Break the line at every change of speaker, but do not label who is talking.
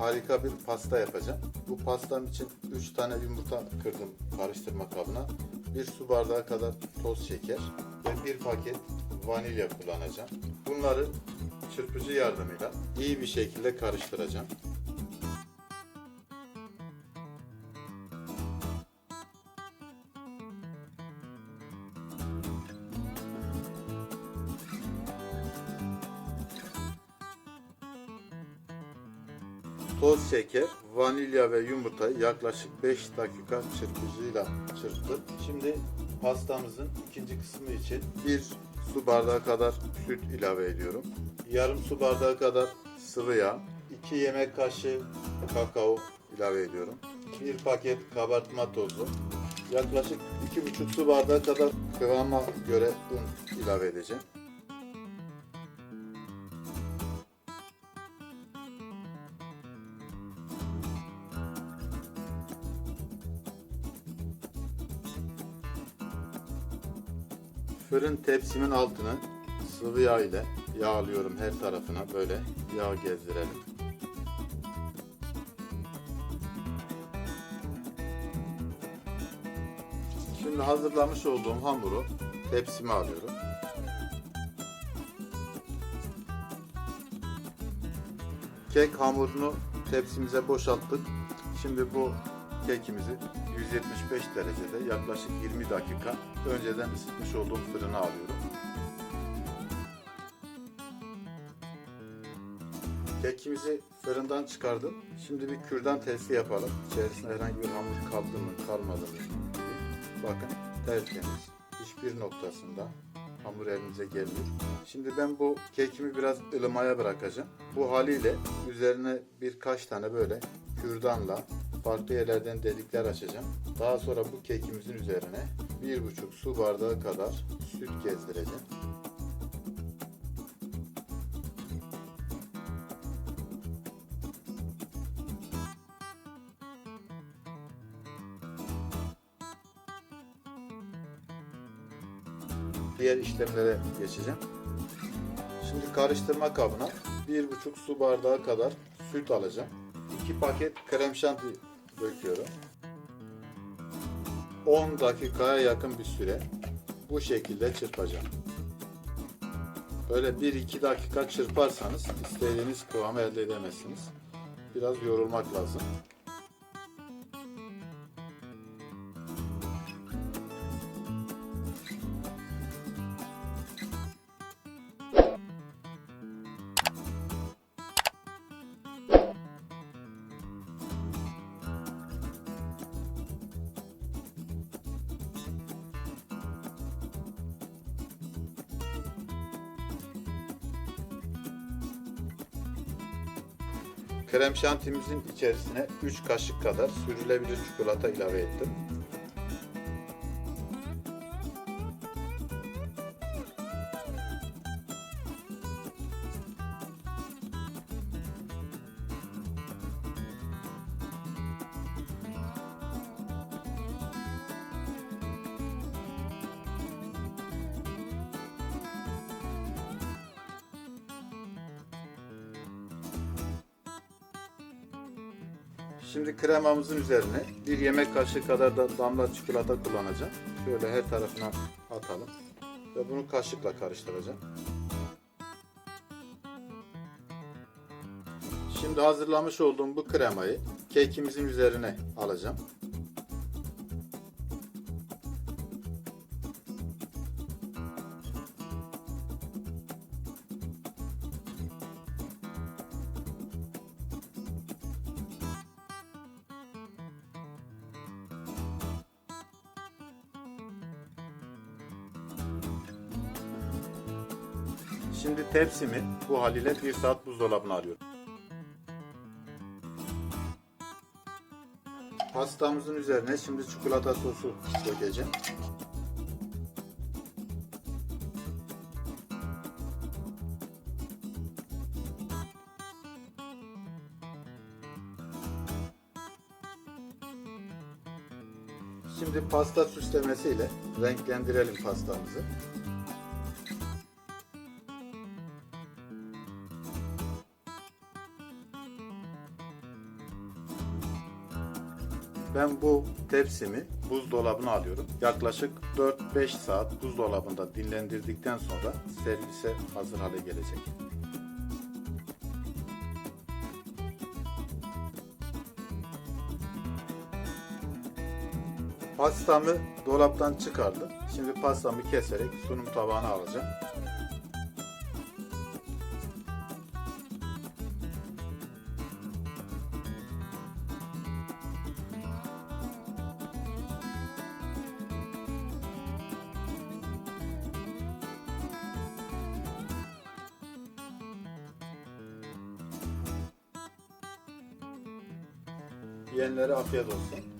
harika bir pasta yapacağım. Bu pastam için 3 tane yumurta kırdım karıştırma kabına. 1 su bardağı kadar toz şeker ve 1 paket vanilya kullanacağım. Bunları çırpıcı yardımıyla iyi bir şekilde karıştıracağım. Toz şeker, vanilya ve yumurtayı yaklaşık 5 dakika çırpıcıyla çırptım. Şimdi pastamızın ikinci kısmı için bir su bardağı kadar süt ilave ediyorum. Yarım su bardağı kadar sıvı yağ, 2 yemek kaşığı kakao ilave ediyorum. Bir paket kabartma tozu, yaklaşık 2,5 su bardağı kadar kıvama göre un ilave edeceğim. Fırın tepsimin altını sıvı yağ ile yağlıyorum her tarafına böyle yağ gezdirelim. Şimdi hazırlamış olduğum hamuru tepsime alıyorum. Kek hamurunu tepsimize boşalttık. Şimdi bu kekimizi 175 derecede yaklaşık 20 dakika önceden ısıtmış olduğum fırına alıyorum. Kekimizi fırından çıkardım. Şimdi bir kürdan testi yapalım. İçerisinde herhangi bir hamur kaldı mı kalmadı mı? Bakın tertemiz. Hiçbir noktasında hamur elinize gelmiyor. Şimdi ben bu kekimi biraz ılımaya bırakacağım. Bu haliyle üzerine birkaç tane böyle kürdanla farklı yerlerden delikler açacağım. Daha sonra bu kekimizin üzerine bir buçuk su bardağı kadar süt gezdireceğim. Diğer işlemlere geçeceğim. Şimdi karıştırma kabına bir buçuk su bardağı kadar süt alacağım. 2 paket krem şanti döküyorum. 10 dakikaya yakın bir süre bu şekilde çırpacağım. Böyle 1-2 dakika çırparsanız istediğiniz kıvamı elde edemezsiniz. Biraz yorulmak lazım. Krem şantimizin içerisine 3 kaşık kadar sürülebilir çikolata ilave ettim. Şimdi kremamızın üzerine bir yemek kaşığı kadar da damla çikolata kullanacağım. Şöyle her tarafına atalım. Ve bunu kaşıkla karıştıracağım. Şimdi hazırlamış olduğum bu kremayı kekimizin üzerine alacağım. Şimdi tepsimi bu haliyle bir saat buzdolabına alıyorum. Pastamızın üzerine şimdi çikolata sosu dökeceğim. Şimdi pasta süslemesiyle renklendirelim pastamızı. Ben bu tepsimi buzdolabına alıyorum. Yaklaşık 4-5 saat buzdolabında dinlendirdikten sonra servise hazır hale gelecek. Pastamı dolaptan çıkardım. Şimdi pastamı keserek sunum tabağına alacağım. Yiyenlere afiyet olsun.